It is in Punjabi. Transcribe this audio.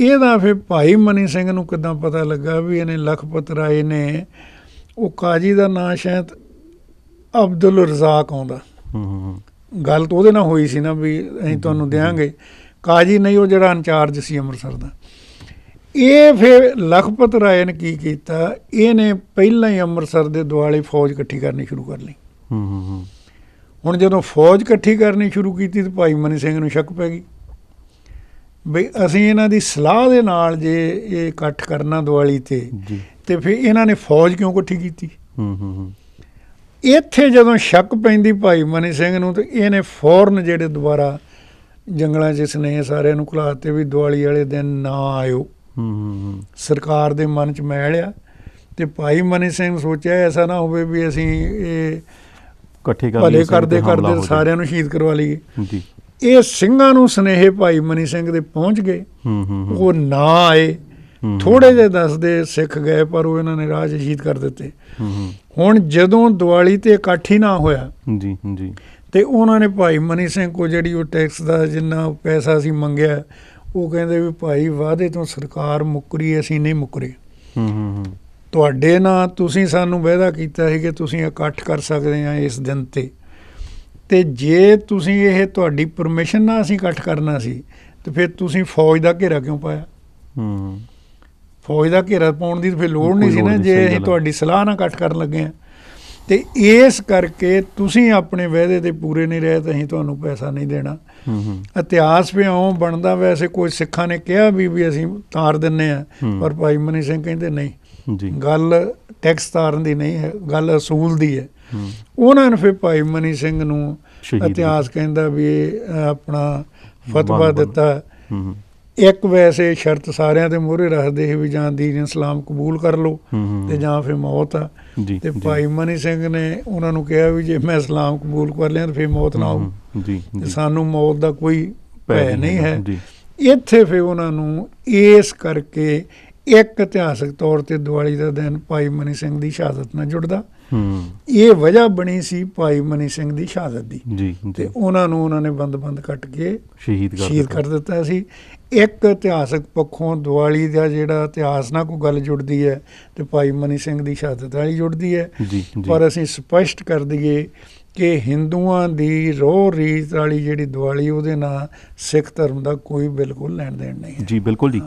ਇਹਦਾ ਫਿਰ ਭਾਈ ਮਨੀ ਸਿੰਘ ਨੂੰ ਕਿਦਾਂ ਪਤਾ ਲੱਗਾ ਵੀ ਇਹਨੇ ਲਖਪਤ ਰਾਏ ਨੇ? ਉਹ ਕਾਜੀ ਦਾ ਨਾਂ ਸ਼ਾਇਦ ਅਬਦੁਲ ਰਜ਼ਾਕ ਆਉਂਦਾ। ਹੂੰ ਹੂੰ ਹੂੰ। ਗੱਲ ਤਾਂ ਉਹਦੇ ਨਾਲ ਹੋਈ ਸੀ ਨਾ ਵੀ ਅਸੀਂ ਤੁਹਾਨੂੰ ਦੇਾਂਗੇ ਕਾਜੀ ਨਹੀਂ ਉਹ ਜਿਹੜਾ ਇੰਚਾਰਜ ਸੀ ਅੰਮ੍ਰਿਤਸਰ ਦਾ। ਇਹ ਫਿਰ ਲਖਪਤ ਰਾਏ ਨੇ ਕੀ ਕੀਤਾ? ਇਹਨੇ ਪਹਿਲਾਂ ਹੀ ਅੰਮ੍ਰਿਤਸਰ ਦੇ ਦੁਆਲੇ ਫੌਜ ਇਕੱਠੀ ਕਰਨੀ ਸ਼ੁਰੂ ਕਰ ਲਈ। ਹੂੰ ਹੂੰ ਹੂੰ। ਹੁਣ ਜਦੋਂ ਫੌਜ ਇਕੱਠੀ ਕਰਨੀ ਸ਼ੁਰੂ ਕੀਤੀ ਤਾਂ ਭਾਈ ਮਨੀ ਸਿੰਘ ਨੂੰ ਸ਼ੱਕ ਪੈ ਗਈ। ਬਈ ਅਸੀਂ ਇਹਨਾਂ ਦੀ ਸਲਾਹ ਦੇ ਨਾਲ ਜੇ ਇਹ ਇਕੱਠ ਕਰਨਾ ਦਿਵਾਲੀ ਤੇ ਤੇ ਫਿਰ ਇਹਨਾਂ ਨੇ ਫੌਜ ਕਿਉਂ ਇਕੱਠੀ ਕੀਤੀ? ਹੂੰ ਹੂੰ ਇੱਥੇ ਜਦੋਂ ਸ਼ੱਕ ਪੈਂਦੀ ਭਾਈ ਮਨੀ ਸਿੰਘ ਨੂੰ ਤੇ ਇਹਨੇ ਫੌਰਨ ਜਿਹੜੇ ਦੁਬਾਰਾ ਜੰਗਲਾਂ 'ਚ ਸਨੇਹ ਸਾਰਿਆਂ ਨੂੰ ਖੁਲਾਤੇ ਵੀ ਦਿਵਾਲੀ ਵਾਲੇ ਦਿਨ ਨਾ ਆਇਓ। ਹੂੰ ਸਰਕਾਰ ਦੇ ਮਨ 'ਚ ਮੈਲ ਆ ਤੇ ਭਾਈ ਮਨੀ ਸਿੰਘ ਸੋਚਿਆ ਐਸਾ ਨਾ ਹੋਵੇ ਵੀ ਅਸੀਂ ਇਹ ਇਕੱਠੇ ਕਰ ਭਲੇ ਲਈਏ, ਕਰਦੇ ਕਰਦੇ। ਸਾਰਿਆਂ ਨੂੰ ਸ਼ਹੀਦ ਕਰਵਾ ਲਈਏ। ਜੀ। ਇਹ ਸਿੰਘਾਂ ਨੂੰ ਸਨੇਹੇ ਭਾਈ ਮਨੀ ਸਿੰਘ ਦੇ ਪਹੁੰਚ ਗਏ। ਹੂੰ ਹੂੰ ਹੂੰ। ਉਹ ਨਾ ਆਏ। ਥੋੜੇ ਜਿਹੇ ਦੱਸਦੇ ਸਿੱਖ ਗਏ ਪਰ ਉਹ ਇਹਨਾਂ ਨੇ 'ਚ ਸ਼ਹੀਦ ਕਰ ਦਿੱਤੇ। ਹੁਣ ਜਦੋਂ ਦੀਵਾਲੀ ਤੇ ਇਕੱਠ ਹੀ ਨਾ ਹੋਇਆ ਜੀ ਜੀ। ਤੇ ਉਹਨਾਂ ਨੇ ਭਾਈ ਮਨੀ ਸਿੰਘ ਕੋ ਜਿਹੜੀ ਉਹ ਟੈਕਸ ਦਾ ਜਿੰਨਾ ਪੈਸਾ ਸੀ ਮੰਗਿਆ ਉਹ ਕਹਿੰਦੇ ਵੀ ਭਾਈ ਵਾਅਦੇ ਤੋਂ ਸਰਕਾਰ ਮੁੱਕਰੀ ਅਸੀਂ ਨਹੀਂ ਮੁੱਕਰੇ। ਹੂੰ ਹੂੰ ਹੂੰ। ਤੁਹਾਡੇ ਨਾਲ ਤੁਸੀਂ ਸਾਨੂੰ ਵਾਅਦਾ ਕੀਤਾ ਸੀ ਕਿ ਤੁਸੀਂ ਇਕੱਠ ਕਰ ਸਕਦੇ ਆ ਇਸ ਦਿਨ ਤੇ। ਤੇ ਜੇ ਤੁਸੀਂ ਇਹ ਤੁਹਾਡੀ ਪਰਮਿਸ਼ਨ ਨਾਲ ਅਸੀਂ ਇਕੱਠ ਕਰਨਾ ਸੀ ਤੇ ਫਿਰ ਤੁਸੀਂ ਫੌਜ ਦਾ ਘੇਰਾ ਕਿਉਂ ਪਾਇਆ? ਹੂੰ। ਫੌਜ ਦਾ ਘੇਰਾ ਪਾਉਣ ਦੀ ਫਿਰ ਲੋੜ ਨਹੀਂ ਸੀ ਨਾ ਜੇ ਅਸੀਂ। ਤੁਹਾਡੀ ਸਲਾਹ ਨਾਲ ਇਕੱਠ ਕਰਨ ਲੱਗੇ ਆ। ਤੇ ਇਸ ਕਰਕੇ ਤੁਸੀਂ ਆਪਣੇ ਵਾਅਦੇ ਤੇ ਪੂਰੇ ਨਹੀਂ ਰਹੇ ਤਾਂ ਅਸੀਂ ਤੁਹਾਨੂੰ ਪੈਸਾ ਨਹੀਂ ਦੇਣਾ। ਹੂੰ ਹੂੰ। ਇਤਿਹਾਸ ਵੀ ਇਉਂ ਬਣਦਾ ਵੈਸੇ ਕੋਈ ਸਿੱਖਾਂ ਨੇ ਕਿਹਾ ਵੀ ਵੀ ਅਸੀਂ ਤਾਰ ਦਿੰਨੇ ਆ। ਪਰ ਭਾਈ ਮਨੀ ਸਿੰਘ ਕਹਿੰਦੇ ਨਹੀਂ। ਜੀ। ਗੱਲ ਟੈਕਸ ਤਾਰਨ ਦੀ ਨਹੀਂ ਹੈ ਗੱਲ ਅਸੂਲ ਦੀ ਹੂੰ। ਉਹਨਾਂ ਨੇ ਫਿਰ ਭਾਈ ਮਨੀ ਸਿੰਘ ਨੂੰ ਇਤਿਹਾਸ ਕਹਿੰਦਾ ਵੀ ਆਪਣਾ ਫਤਵਾ। ਦਿੱਤਾ। ਇੱਕ ਵੈਸੇ ਸ਼ਰਤ ਸਾਰਿਆਂ ਦੇ ਮੂਹਰੇ ਰੱਖਦੇ ਸੀ ਵੀ ਜਾਂ ਦੀਨ ਇਸਲਾਮ ਕਬੂਲ ਕਰ ਲਓ ਤੇ ਜਾਂ ਫਿਰ ਮੌਤ ਆ। ਤੇ। ਭਾਈ ਮਨੀ ਸਿੰਘ ਨੇ ਉਹਨਾਂ ਨੂੰ ਕਿਹਾ ਵੀ ਜੇ ਮੈਂ ਇਸਲਾਮ ਕਬੂਲ ਕਰ ਲਿਆ ਤਾਂ ਫਿਰ ਮੌਤ ਨਾ ਹੂੰ, ਜੀ ਸਾਨੂੰ ਮੌਤ ਦਾ ਕੋਈ ਭੈ ਨਹੀਂ ਹੈ। ਇੱਥੇ ਫਿਰ ਉਹਨਾਂ ਨੂੰ ਇਸ ਕਰਕੇ ਇੱਕ ਇਤਿਹਾਸਕ ਤੌਰ ਤੇ ਦੀਵਾਲੀ ਦਾ ਦਿਨ ਭਾਈ ਮਨੀ ਸਿੰਘ ਦੀ ਸ਼ਹਾਦਤ ਨਾਲ ਜੁੜਦਾ। ਹੂੰ। ਇਹ ਵਜ੍ਹਾ ਬਣੀ ਸੀ ਭਾਈ ਮਨੀ ਸਿੰਘ ਦੀ ਸ਼ਹਾਦਤ ਦੀ। ਜੀ ਤੇ ਉਹਨਾਂ ਨੂੰ ਉਹਨਾਂ ਨੇ ਬੰਦ-ਬੰਦ ਕੱਟ ਕੇ ਸ਼ਹੀਦ ਕਰ ਸ਼ਹੀਦ ਦਿੱਤਾ। ਕਰ ਦਿੱਤਾ ਸੀ। ਇੱਕ ਇਤਿਹਾਸਕ ਪੱਖੋਂ ਦੀਵਾਲੀ ਦਾ ਜਿਹੜਾ ਇਤਿਹਾਸ ਨਾਲ ਕੋਈ ਗੱਲ ਜੁੜਦੀ ਹੈ ਤੇ ਭਾਈ ਮਨੀ ਸਿੰਘ ਦੀ ਸ਼ਹਾਦਤ ਨਾਲ ਜੁੜਦੀ ਹੈ। ਪਰ ਅਸੀਂ ਸਪਸ਼ਟ ਕਰ ਦਈਏ ਕਿ ਹਿੰਦੂਆਂ ਦੀ ਰੋਹ ਰੀਤ ਵਾਲੀ ਜਿਹੜੀ ਦੀਵਾਲੀ ਉਹਦੇ ਨਾਲ ਸਿੱਖ ਧਰਮ ਦਾ ਕੋਈ ਬਿਲਕੁਲ ਲੈਣ ਦੇਣ ਨਹੀਂ ਹੈ। ਜੀ ਬਿਲਕੁਲ ਜੀ।